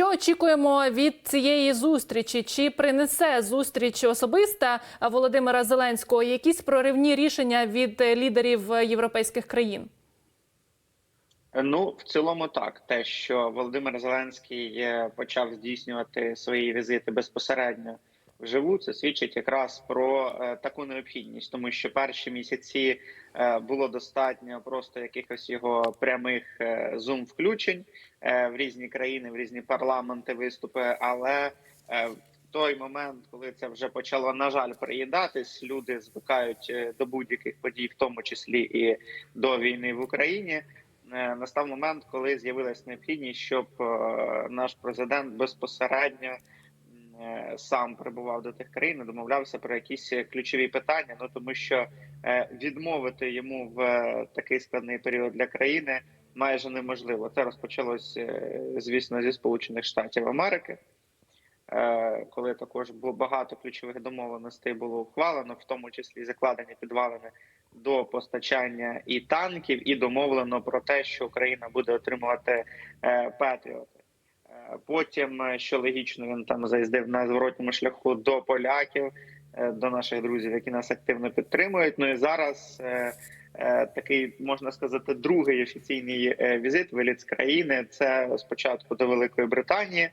Що очікуємо від цієї зустрічі? Чи принесе зустріч особиста Володимира Зеленського якісь проривні рішення від лідерів європейських країн? Ну, в цілому, так, те, що Володимир Зеленський е, почав здійснювати свої візити безпосередньо вживу, це свідчить якраз про е, таку необхідність, тому що перші місяці е, було достатньо просто якихось його прямих зум включень е, в різні країни, в різні парламенти, виступи. Але е, в той момент, коли це вже почало на жаль приїдатись, люди звикають е, до будь-яких подій, в тому числі і до війни в Україні. Е, Настав момент, коли з'явилась необхідність, щоб е, наш президент безпосередньо е, сам прибував до тих країн, домовлявся про якісь ключові питання. Ну тому що е, відмовити йому в е, такий складний період для країни майже неможливо. Це розпочалось, е, звісно, зі Сполучених Штатів Америки. е, Коли також було багато ключових домовленостей було ухвалено, в тому числі закладені підвалини до постачання і танків, і домовлено про те, що Україна буде отримувати е, Петріоти. Потім, що логічно, він там заїздив на зворотньому шляху до поляків, до наших друзів, які нас активно підтримують. Ну і зараз такий можна сказати другий офіційний е, візит виліт з країни. Це спочатку до Великої Британії.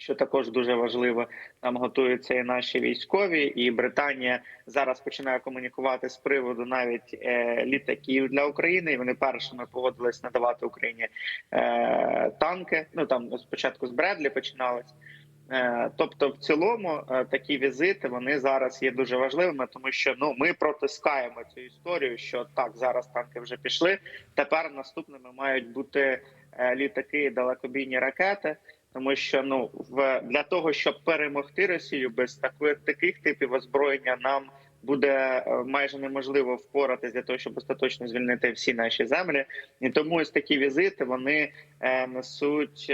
Що також дуже важливо, там готуються і наші військові, і Британія зараз починає комунікувати з приводу навіть е, літаків для України. І вони першими погодились надавати Україні е, танки. Ну там спочатку з Бредлі починалось. Е, тобто, в цілому, е, такі візити вони зараз є дуже важливими, тому що ну ми протискаємо цю історію. Що так зараз танки вже пішли. Тепер наступними мають бути е, літаки, далекобійні ракети. Тому що ну в для того, щоб перемогти Росію без такої таких типів озброєння, нам буде майже неможливо впоратись для того, щоб остаточно звільнити всі наші землі. І тому ось такі візити вони несуть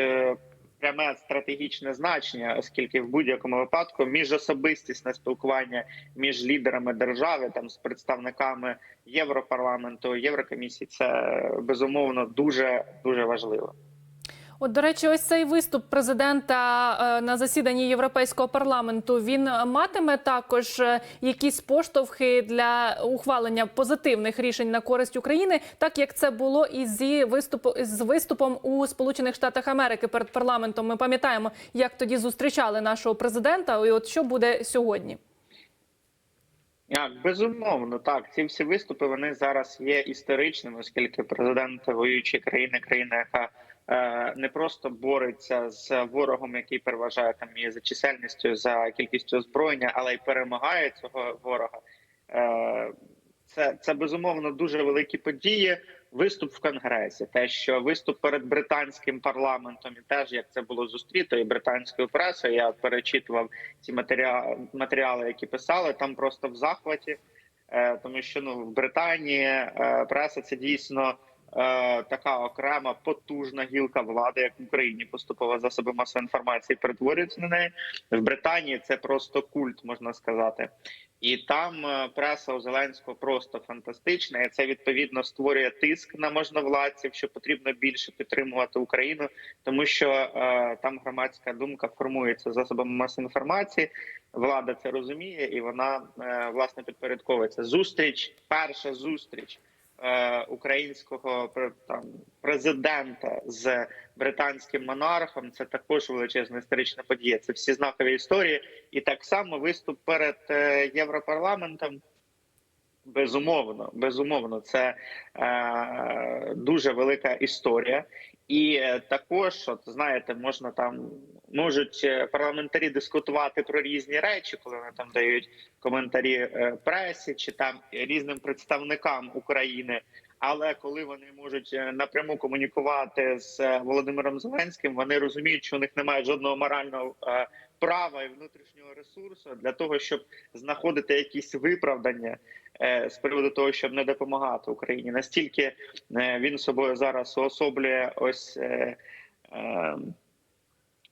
пряме стратегічне значення, оскільки в будь-якому випадку міжособистісне спілкування між лідерами держави, там з представниками Європарламенту, Єврокомісії, це безумовно дуже дуже важливо. От, до речі, ось цей виступ президента е, на засіданні Європейського парламенту він матиме також е, якісь поштовхи для ухвалення позитивних рішень на користь України, так як це було і зі виступу з виступом у Сполучених Штатах Америки перед парламентом. Ми пам'ятаємо, як тоді зустрічали нашого президента. І от що буде сьогодні? Безумовно, так ці всі виступи вони зараз є історичними, оскільки президент воюючої країни, країна, яка не просто бореться з ворогом, який переважає там і за чисельністю, за кількістю озброєння, але й перемагає цього ворога. Е, це, це безумовно дуже великі події. Виступ в конгресі, те, що виступ перед британським парламентом, і теж як це було зустріто і британською пресою. Я перечитував ці матеріали, матеріали, які писали там просто в захваті, е, тому що ну в Британії е, преса це дійсно е, така окрема потужна гілка влади, як в Україні поступова засоби масової інформації перетворюються на неї. В Британії це просто культ, можна сказати. І там е, преса у Зеленського просто фантастична. І це відповідно створює тиск на можновладців, що потрібно більше підтримувати Україну, тому що е, там громадська думка формується засобами масової інформації. Влада це розуміє, і вона е, власне підпорядковується. Зустріч, перша зустріч е, українського там президента з британським монархом. Це також величезна історична подія. Це всі знакові історії, і так само виступ перед е, європарламентом. Безумовно, безумовно, це е, дуже велика історія, і е, також, от знаєте, можна там можуть е, парламентарі дискутувати про різні речі, коли вони там дають коментарі е, пресі чи там різним представникам України. Але коли вони можуть е, напряму комунікувати з Володимиром Зеленським, вони розуміють, що у них немає жодного морального права і внутрішнього ресурсу для того, щоб знаходити якісь виправдання з приводу того, щоб не допомагати Україні. Настільки він собою зараз уособлює ось.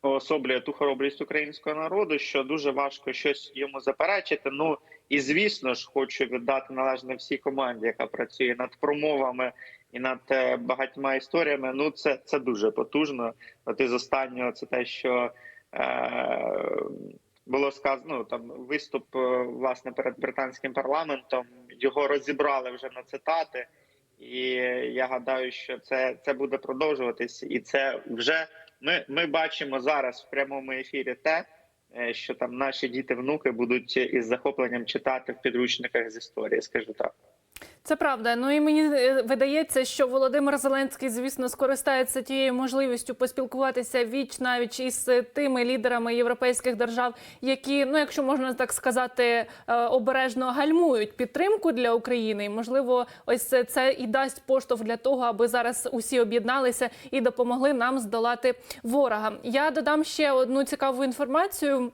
Е, ту хоробрість українського народу, що дуже важко щось йому заперечити. Ну і звісно ж, хочу віддати належне всій команді, яка працює над промовами і над е, багатьма історіями. Ну це це дуже потужно. От із останнього це те, що е, було сказано. Ну, там виступ е, власне перед британським парламентом. Його розібрали вже на цитати, і я гадаю, що це, це буде продовжуватись, і це вже ми, ми бачимо зараз в прямому ефірі те, е, що там наші діти, внуки будуть із захопленням читати в підручниках з історії. Скажу так. Це правда. Ну і мені е, видається, що Володимир Зеленський, звісно, скористається тією можливістю поспілкуватися віч навіть із тими лідерами європейських держав, які, ну якщо можна так сказати, е, обережно гальмують підтримку для України. І можливо, ось це і дасть поштовх для того, аби зараз усі об'єдналися і допомогли нам здолати ворога. Я додам ще одну цікаву інформацію.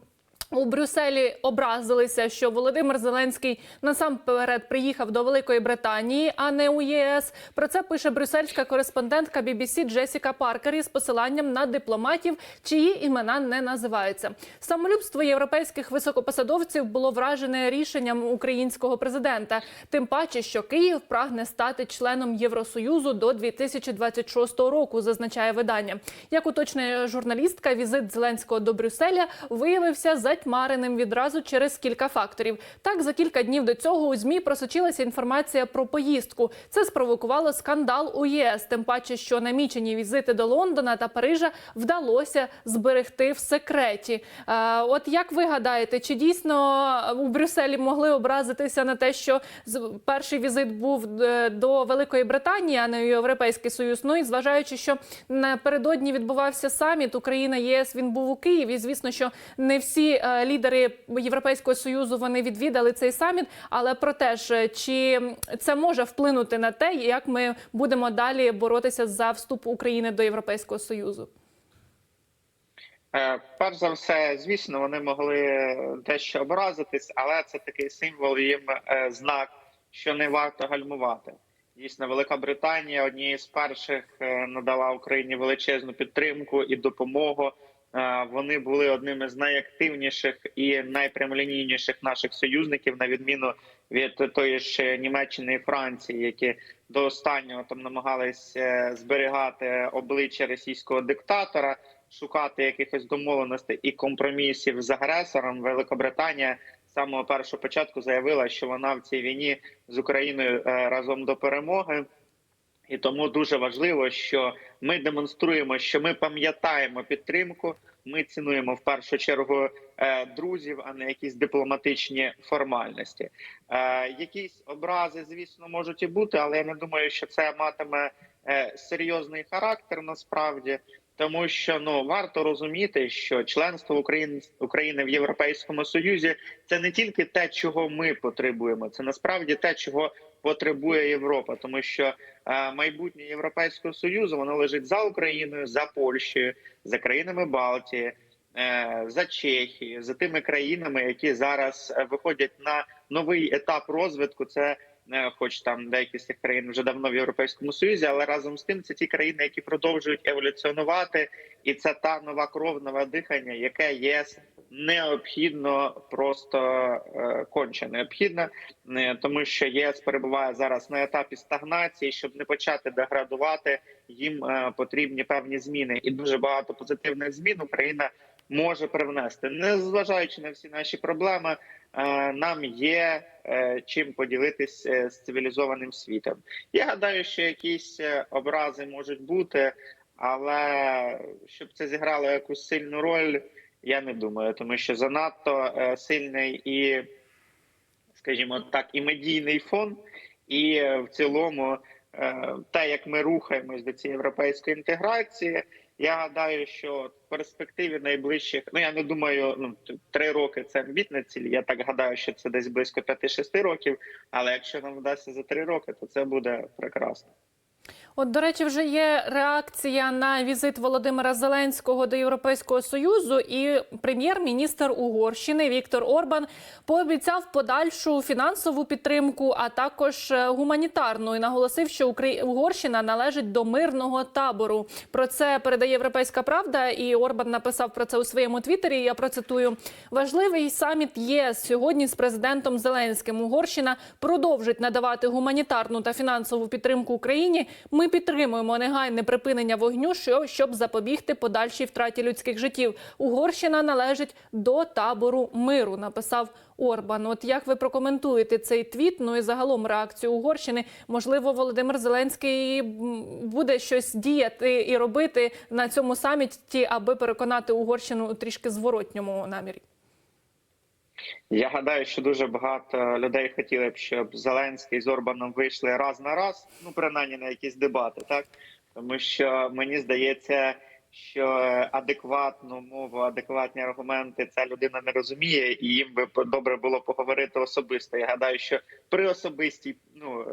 У Брюсселі образилися, що Володимир Зеленський насамперед приїхав до Великої Британії, а не у ЄС. Про це пише брюссельська кореспондентка BBC Джесіка Паркер із посиланням на дипломатів, чиї імена не називаються. Самолюбство європейських високопосадовців було вражене рішенням українського президента. Тим паче, що Київ прагне стати членом Євросоюзу до 2026 року, зазначає видання. Як уточнює журналістка, візит Зеленського до Брюсселя виявився затьмареним відразу через кілька факторів. Так, за кілька днів до цього у змі просочилася інформація про поїздку. Це спровокувало скандал у ЄС. Тим паче, що намічені візити до Лондона та Парижа вдалося зберегти в секреті. Е, от як ви гадаєте, чи дійсно у Брюсселі могли образитися на те, що перший візит був е, до Великої Британії, а не Європейський Союз? Ну і зважаючи, що напередодні відбувався саміт Україна ЄС, він був у Києві. Звісно, що не всі е, лідери Європейського союзу вони відвідали цей саміт. Але проте ж, е, чи це може вплинути на те, як ми будемо далі боротися за вступ України до Європейського союзу? Е, Перш за все, звісно, вони могли дещо образитись, але це такий символ їм е, знак, що не варто гальмувати. Дійсно, Велика Британія однією з перших е, надала Україні величезну підтримку і допомогу. Вони були одними з найактивніших і найпрямолінійніших наших союзників, на відміну від тої ж Німеччини і Франції, які до останнього там намагались е, зберігати обличчя російського диктатора шукати якихось домовленостей і компромісів з агресором. Великобританія з самого першого початку заявила, що вона в цій війні з Україною е, разом до перемоги. І тому дуже важливо, що ми демонструємо, що ми пам'ятаємо підтримку. Ми цінуємо в першу чергу е, друзів, а не якісь дипломатичні формальності. Е, якісь образи, звісно, можуть і бути, але я не думаю, що це матиме е, серйозний характер насправді. Тому що ну варто розуміти, що членство України України в Європейському Союзі це не тільки те, чого ми потребуємо, це насправді те, чого потребує Європа, тому що е, майбутнє Європейського союзу воно лежить за Україною, за Польщею, за країнами Балтії, е, за Чехією, за тими країнами, які зараз е, виходять на новий етап розвитку. Це хоч там деякі з цих країн вже давно в Європейському Союзі, але разом з тим це ті країни, які продовжують еволюціонувати, і це та нова кров, нове дихання, яке ЄС необхідно просто е, конче необхідно, е, тому що ЄС перебуває зараз на етапі стагнації, щоб не почати деградувати. Їм е, потрібні певні зміни, і дуже багато позитивних змін Україна може привнести, незважаючи на всі наші проблеми. Е, Нам є е, чим поділитись е, з цивілізованим світом. Я гадаю, що якісь образи можуть бути, але щоб це зіграло якусь сильну роль, я не думаю, тому що занадто сильний і, скажімо так, і медійний фон, і в цілому те, як ми рухаємось до цієї європейської інтеграції. Я гадаю, що в перспективі найближчих, ну я не думаю, ну три роки це амбітна ціль. Я так гадаю, що це десь близько 5-6 років. Але якщо нам вдасться за три роки, то це буде прекрасно. От, до речі, вже є реакція на візит Володимира Зеленського до Європейського союзу, і прем'єр-міністр Угорщини Віктор Орбан пообіцяв подальшу фінансову підтримку, а також е, гуманітарну, і наголосив, що. Угорщина належить до мирного табору. Про це передає Європейська Правда, і Орбан написав про це у своєму твіттері. Я процитую: важливий саміт ЄС сьогодні з президентом Зеленським. Угорщина продовжить надавати гуманітарну та фінансову підтримку Україні. Ми підтримуємо негайне припинення вогню, що- щоб запобігти подальшій втраті людських життів. Угорщина належить до табору миру. Написав Орбан. От як ви прокоментуєте цей твіт? Ну і загалом реакцію Угорщини? Можливо, Володимир Зеленський буде щось діяти і робити на цьому саміті, аби переконати Угорщину у трішки зворотньому намірі. Я гадаю, що дуже багато людей хотіли б, щоб Зеленський з Орбаном вийшли раз на раз, ну принаймні на якісь дебати, так тому що мені здається, що адекватну мову, адекватні аргументи ця людина не розуміє, і їм би добре було поговорити особисто. Я гадаю, що при особистій ну.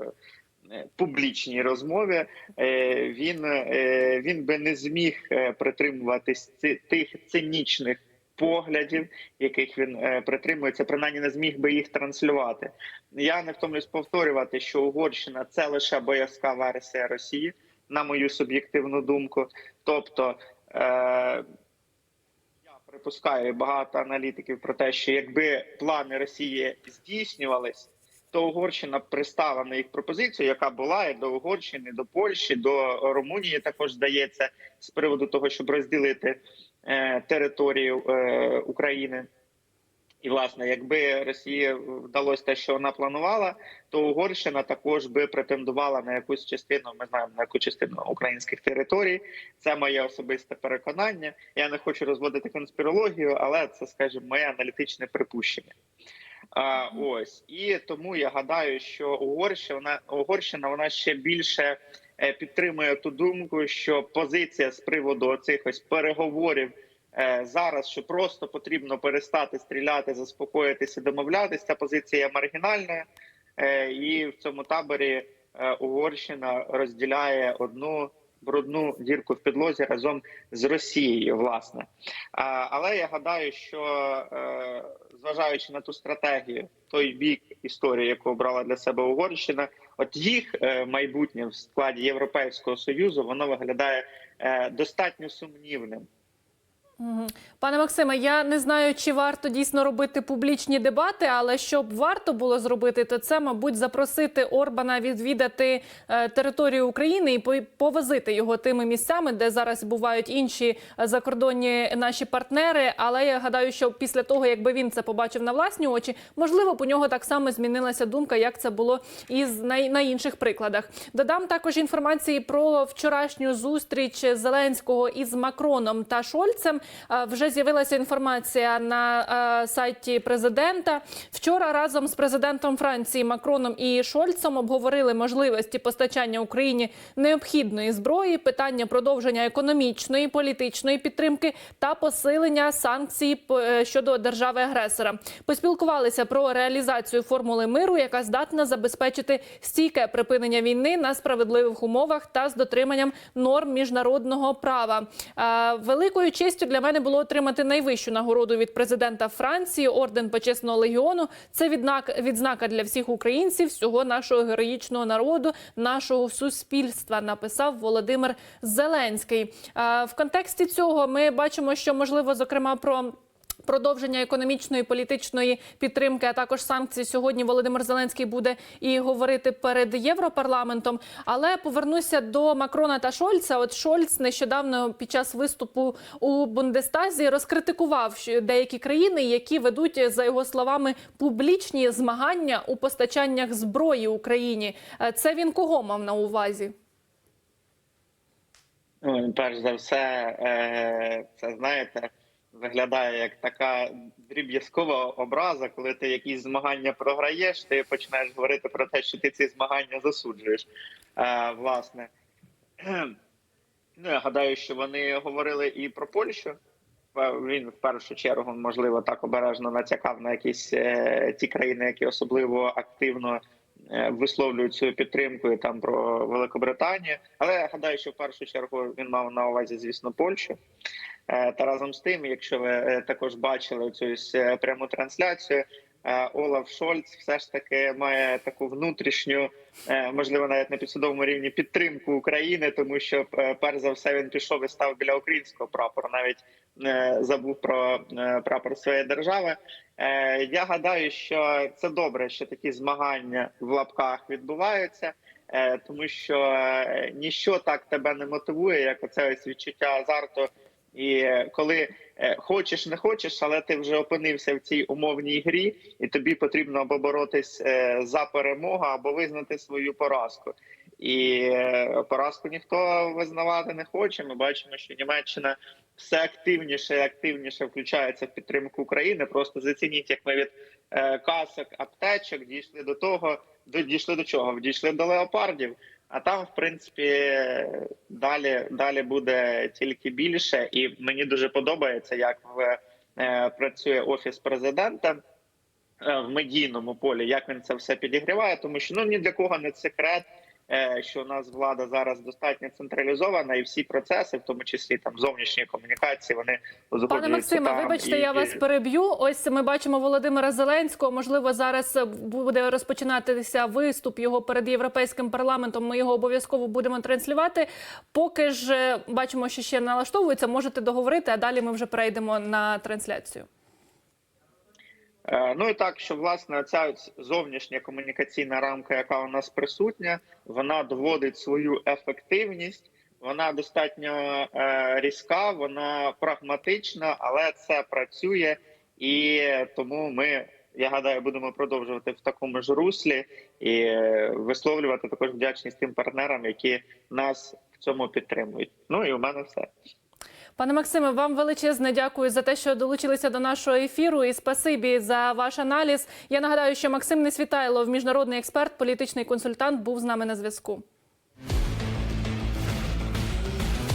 е, Публічній розмові е, він, е, він би не зміг притримуватись тих цинічних поглядів, яких він е, притримується, принаймні не зміг би їх транслювати. Я не втомлюсь повторювати, що Угорщина це лише боязка версія Росії, на мою суб'єктивну думку. Тобто е, я припускаю багато аналітиків про те, що якби плани Росії здійснювались. То Угорщина пристала на їх пропозицію, яка була і до Угорщини, до Польщі, до Румунії також здається з приводу того, щоб розділити е, територію е, України. І власне, якби Росії вдалося те, що вона планувала, то Угорщина також би претендувала на якусь частину. Ми знаємо на яку частину українських територій. Це моє особисте переконання. Я не хочу розводити конспірологію, але це, скажімо, моє аналітичне припущення. А, ось і тому я гадаю, що Угорщина Угорщина вона ще більше підтримує ту думку, що позиція з приводу цих ось переговорів е, зараз, що просто потрібно перестати стріляти, заспокоїтися, домовлятися. Ця позиція маргінальна, е, і в цьому таборі е, Угорщина розділяє одну брудну дірку в підлозі разом з Росією, власне. Але я гадаю, що е, зважаючи на ту стратегію, той бік історії, яку обрала для себе Угорщина, от їх е, майбутнє в складі Європейського союзу, воно виглядає е, достатньо сумнівним. Пане Максиме, я не знаю, чи варто дійсно робити публічні дебати, але щоб варто було зробити, то це, мабуть, запросити Орбана відвідати е, територію України і по- повозити його тими місцями, де зараз бувають інші е, закордонні наші партнери. Але я гадаю, що після того, якби він це побачив на власні очі, можливо, у нього так само змінилася думка, як це було і на інших прикладах. Додам також інформації про вчорашню зустріч Зеленського із Макроном та Шольцем. Вже з'явилася інформація на сайті президента. Вчора разом з президентом Франції Макроном і Шольцем обговорили можливості постачання Україні необхідної зброї, питання продовження економічної, політичної підтримки та посилення санкцій е, щодо держави-агресора. Поспілкувалися про реалізацію формули миру, яка здатна забезпечити стійке припинення війни на справедливих умовах та з дотриманням норм міжнародного права. Великою честю для мене було отримати найвищу нагороду від президента Франції орден почесного легіону. Це відзнак, відзнака для всіх українців, всього нашого героїчного народу, нашого суспільства. Написав Володимир Зеленський. В контексті цього ми бачимо, що можливо зокрема про. Продовження економічної політичної підтримки, а також санкцій сьогодні Володимир Зеленський буде і говорити перед Європарламентом. Але повернуся до Макрона та Шольца. От Шольц нещодавно під час виступу у Бундестазі розкритикував деякі країни, які ведуть за його словами публічні змагання у постачаннях зброї Україні. Е, Це він кого мав на увазі? Ну, перш за все, е, це знаєте, виглядає як така дріб'язкова образа, коли ти якісь змагання програєш, ти починаєш говорити про те, що ти ці змагання засуджуєш. Е, Власне, ну я гадаю, що вони говорили і про Польщу. Е, Він в першу чергу, можливо, так обережно натякав на якісь е, ті країни, які особливо активно е, висловлюють свою підтримку і там про Великобританію. Але я гадаю, що в першу чергу він мав на увазі, звісно, Польщу. Е, Та разом з тим, якщо ви е, також бачили цю е, пряму трансляцію, Олаф Шольц все ж таки має таку внутрішню, можливо, навіть на підсудовому рівні підтримку України, тому що перш за все він пішов і став біля українського прапора, навіть е, забув про прапор своєї держави. Я гадаю, що це добре, що такі змагання в лапках відбуваються. Тому що ніщо так тебе не мотивує, як оце ось відчуття азарту і е, коли е, хочеш, не хочеш, але ти вже опинився в цій умовній грі, і тобі потрібно або боротись е, за перемогу, або визнати свою поразку. І поразку ніхто визнавати не хоче. Ми бачимо, що Німеччина все активніше і активніше включається в підтримку України. Просто зацініть, як ми від касок, аптечок дійшли до того, дійшли до чого? Дійшли до леопардів. А там, в принципі, далі, далі буде тільки більше, і мені дуже подобається, як в, е, працює офіс президента е, в медійному полі, як він це все підігріває, тому що ну ні для кого не секрет, що у нас влада зараз достатньо централізована, і всі процеси, в тому числі там зовнішні комунікації, вони Пане Максиме, там, вибачте, і- я вас переб'ю. Ось ми бачимо Володимира Зеленського. Можливо, зараз буде розпочинатися виступ його перед європейським парламентом. Ми його обов'язково будемо транслювати. Поки ж е, бачимо, що ще налаштовується. Можете договорити, а далі ми вже перейдемо на трансляцію. Е, Ну і так, що власне ця зовнішня комунікаційна рамка, яка у нас присутня, вона доводить свою ефективність. Вона достатньо е, різка, вона прагматична, але це працює, і тому ми, я гадаю, будемо продовжувати в такому ж руслі і висловлювати також вдячність тим партнерам, які нас в цьому підтримують. Ну і у мене все. Пане Максиме, вам величезне дякую за те, що долучилися до нашого ефіру. І спасибі за ваш аналіз. Я нагадаю, що Максим Несвітайлов, міжнародний експерт, політичний консультант, був з нами на зв'язку.